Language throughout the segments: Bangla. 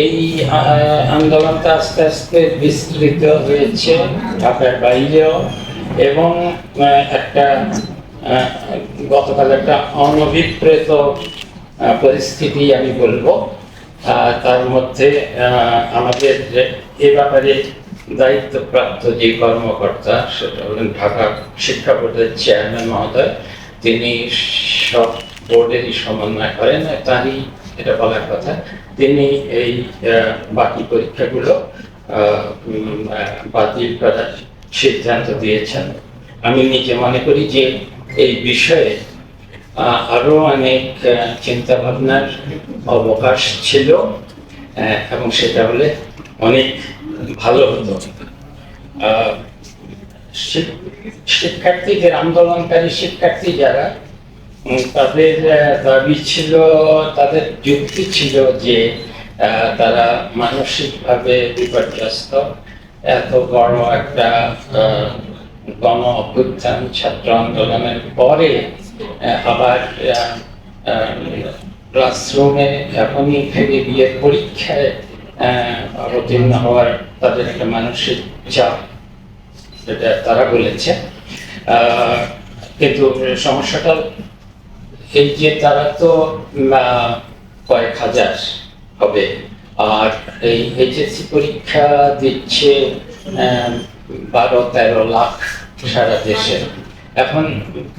এই আন্দোলনটা আস্তে আস্তে বিস্তৃত হয়েছে ঢাকার বাইরেও এবং একটা গতকাল একটা অনভিপ্রেত পরিস্থিতি আমি বলব। তার মধ্যে আমাদের এ ব্যাপারে দায়িত্বপ্রাপ্ত যে কর্মকর্তা, সেটা হলেন ঢাকা শিক্ষা বোর্ডের চেয়ারম্যান মহোদয়। তিনি সব বোর্ডেরই সমন্বয় করেন, তারই এটা বলার কথা। তিনি এই বাকি পরীক্ষাগুলো বাতিল করার সিদ্ধান্ত দিয়েছেন। আমি নিজে মনে করি যে এই বিষয়ে আহ, আরও অনেক চিন্তা ভাবনার অবকাশ ছিল এবং সেটা হলে অনেক ভালো হতো। শিক- শিক্ষার্থীদের আন্দোলনকারী শিক্ষার্থী যারা তাদের দাবি ছিল, তাদের যুক্তি ছিল যে তারা মানসিকভাবে বিপর্যস্ত। এত বড় একটা গণ অভ্যুত্থান, ছাত্র আন্দোলনের পরে আবার ক্লাসরুমে এখনই ফিরে গিয়ে পরীক্ষায় অবতীর্ণ হওয়ার তাদের একটা মানসিক চাপ, সেটা তারা বলেছে। কিন্তু সমস্যাটা এই যে তারা তো কয়েক হাজার হবে। আর এই এইচএসসি পরীক্ষা দিচ্ছে বারো, তেরো লাখ সারা দেশে। এখন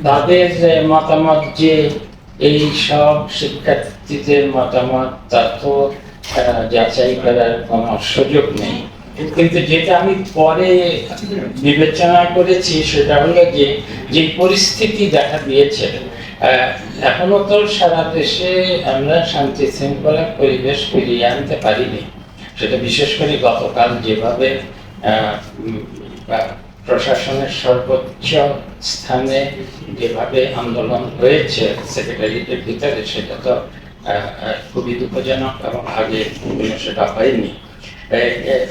তাদের মতামত যে এই সব শিক্ষার্থীদের মতামত, তা তো যাচাই করার কোনো সুযোগ নেই। কিন্তু যেটা আমি পরে বিবেচনা করেছি, সেটা হলো যে যে পরিস্থিতি দেখা দিয়েছে এখনও তো সারা দেশে আমরা শান্তি শৃঙ্খলা পরিবেশ ফিরিয়ে আনতে পারিনি। সেটা বিশেষ করে গতকাল যেভাবে প্রশাসনের সর্বোচ্চ স্থানে যেভাবে আন্দোলন হয়েছে সেক্রেটারিয়েটের ভিতরে, সেটা তো খুবই দুঃখজনক এবং আগে সেটা হয়নি।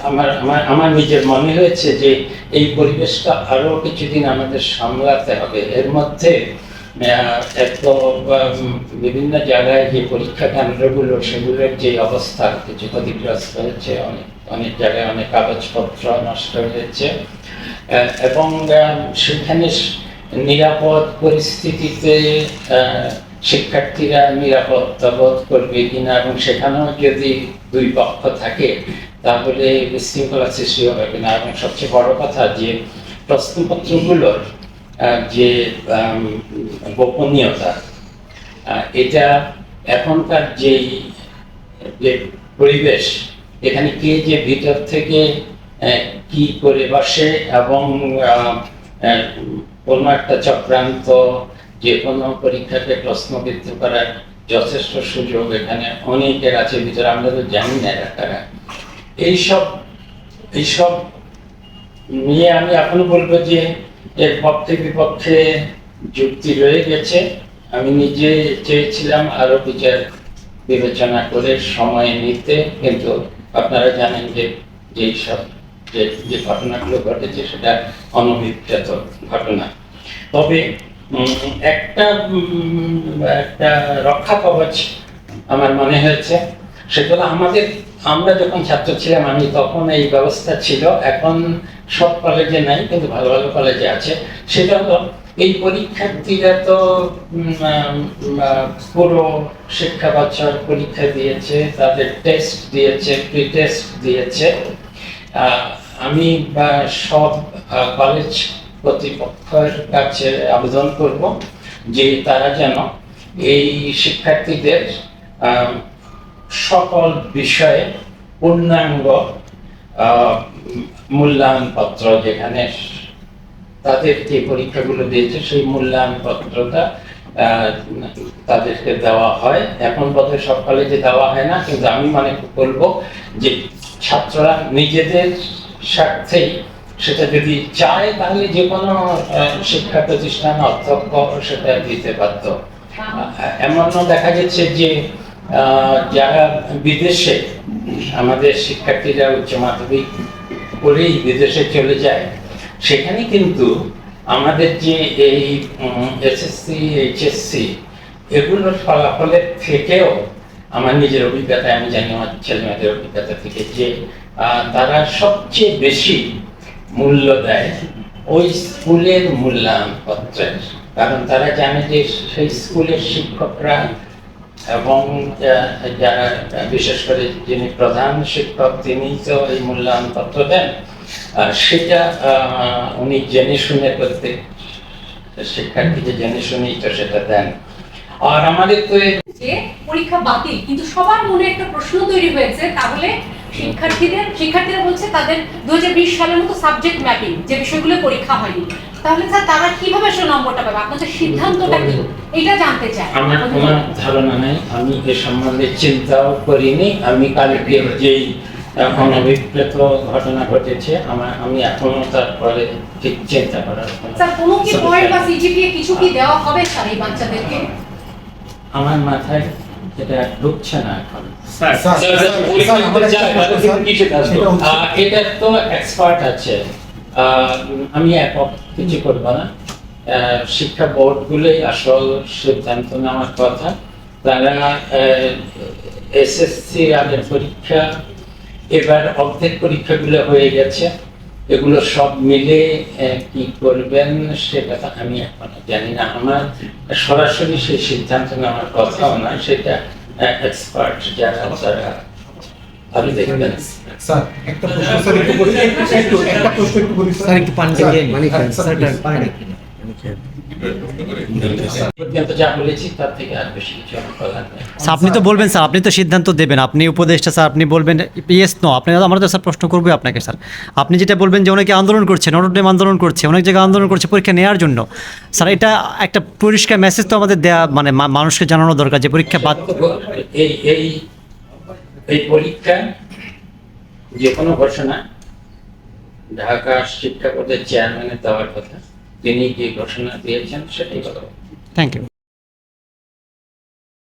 আমার আমার আমার নিজের মনে হয়েছে যে এই পরিবেশটা আরও কিছুদিন আমাদের সামলাতে হবে। এর মধ্যে বিভিন্ন জায়গায় যে পরীক্ষা কেন্দ্রগুলো, সেগুলোর যে অবস্থা কিছু ক্ষতিগ্রস্ত হয়েছে, অনেক অনেক জায়গায় অনেক কাগজপত্র নষ্ট হয়েছে। এবং সেখানে নিরাপদ পরিস্থিতিতে শিক্ষার্থীরা নিরাপত্তা বোধ করবে কিনা, এবং সেখানেও যদি দুই পক্ষ থাকে, তাহলে বিশৃঙ্খলা সৃষ্টি হবে কিনা। এবং সবচেয়ে বড় কথা যে প্রশ্নপত্রগুলোর যে গোপনীয়তা এটা এখনকার যেই, যে পরিবেশ, এখানে কে যে ভিতর থেকে কি করে বসে এবং কোনো একটা চক্রান্ত, যে কোনো পরীক্ষাকে প্রশ্নবিদ্ধ করার যথেষ্ট সুযোগ এখানে অনেকের আছে, ভিতরে আমরা তো জানি না এরা এইসব এইসব নিয়ে আমি এখনও বলব যে এর পক্ষে বিপক্ষে যুক্তি রয়ে গেছে। আমি নিজে চেয়েছিলাম আরও বিচার বিবেচনা করে সময় নিতে, কিন্তু আপনারা জানেন যে যেই সব যে যে ঘটনাগুলো ঘটেছে সেটা অনভিপ্রেত ঘটনা। তবে একটা একটা রক্ষা কবচ আমার মনে হয়েছে। সেটা হলো আমাদের, আমরা যখন ছাত্র ছিলাম, আমি তখন এই ব্যবস্থা ছিল। এখন সব কলেজে নাই, কিন্তু ভালো ভালো কলেজে আছে। সেটা হলো, এই পরীক্ষার্থীরা তো পুরো শিক্ষা বছর পরীক্ষা দিয়েছে, তাদের টেস্ট দিয়েছে প্রি টেস্ট দিয়েছে আমি সব কলেজ কর্তৃপক্ষের কাছে আবেদন করব যে তারা যেন এই শিক্ষার্থীদের সকল বিষয়ে পূর্ণাঙ্গ মূল্যায়ন পত্র যেখানে তাদের যে পরীক্ষাগুলো দিয়েছে, সেই মূল্যায়ন পত্রটা তাদেরকে দেওয়া হয়। এখন বোধহয় সব কলেজে দেওয়া হয় না, কিন্তু আমি মানে করব যে ছাত্ররা নিজেদের স্বার্থেই সেটা যদি চায়, তাহলে যে কোনো শিক্ষা প্রতিষ্ঠান অধ্যক্ষ সেটা দিতে পারত এমনও দেখা যাচ্ছে যে যারা বিদেশে, আমাদের শিক্ষার্থীরা উচ্চ মাধ্যমিক করেই বিদেশে চলে যায়, সেখানে কিন্তু আমাদের যে এই এসএসসি এইচএসসি এগুলোর ফলাফলের থেকেও আমার নিজের অভিজ্ঞতায় আমি জানি আমার ছেলে মেয়েদের অভিজ্ঞতা থেকে যে তারা সবচেয়ে বেশি মূল্য দেয় ওই স্কুলের মূল্যায়ন পত্রের কারণ তারা জানে যে সেই স্কুলের শিক্ষকরা এবং যারা বিশেষ করে যিনি প্রধান শিক্ষক, তিনি তো এই মূল্যায়ন পত্র দেন। আর সেটা উনি জেনে শুনে করতে শিক্ষার্থীকে জেনে শুনেই তো সেটা দেন। আর আমাদের তো পরীক্ষা বাতিল, কিন্তু সবার মনে একটা প্রশ্ন তৈরি হয়েছে, তাহলে শিক্ষার্থীদের, শিক্ষার্থীরা বলছে তাদের দু হাজার বিশ সালের মতো সাবজেক্ট ম্যাপিং যে বিষয়গুলো পরীক্ষা হয়নি। তাহলে স্যার তারা কীভাবে সে নম্বরটা পাবে আপনাদের সিদ্ধান্তটা কি এটা জানতে চাই আমার কোনো ধারণা নাই আমি এ সম্বন্ধে চিন্তাও করিনি আমি কালকে যেই আহ, অনভিপ্রেত ঘটনা ঘটেছে আমার আমি এখনও তারপরে ঠিক চিন্তা করার স্যার কোনো কি পয়েন্ট বা সিজিপিএ কিছু কি দেওয়া হবে স্যার এই বাচ্চাদেরকে আমার মাথায় এটা ঢুকছে না এখন স্যার, স্যার, এটার তো এক্সপার্ট আছে আমি একক কিছু করব না। শিক্ষা বোর্ডগুলোই আসল সিদ্ধান্ত নেওয়ার কথা। তারা এসএসসি আগের পরীক্ষা, এবার অর্ধেক পরীক্ষাগুলো হয়ে গেছে। এগুলো সব মিলে কি করবেন সেটা তো আমি এখনও জানি না। আমার সরাসরি সেই সিদ্ধান্ত নেওয়ার কথাও না সেটা এক্সপার্ট যারা, তারা দেখবেন। স্যার একটা প্রশ্ন একটু করি একটু একটু প্রশ্ন একটু করি একটু পানি মানে। পানি আপনি তো বলবেন স্যার আপনি তো সিদ্ধান্ত দেবেন। আপনি উপদেষ্টা স্যার আপনি বলবেন ইয়েস নো আপনি আমরা তো স্যার প্রশ্ন করব আপনাকে স্যার। আপনি যেটা বলবেন যে অনেকে আন্দোলন করছে নটরডেম আন্দোলন করছে অনেক জায়গায় আন্দোলন করছে পরীক্ষা নেওয়ার জন্য। স্যার এটা একটা পরিষ্কার মেসেজ তো আমাদের দেয়া মানে মা- মানুষকে জানানো দরকার যে পরীক্ষা বাদ এই এই পরীক্ষা যে কোনো ঘোষণা ঢাকা শিক্ষা বোর্ডের চেয়ারম্যানের দেওয়ার কথা। তিনি যে ঘোষণা দিয়েছেন সেটাই কথা থ্যাংক ইউ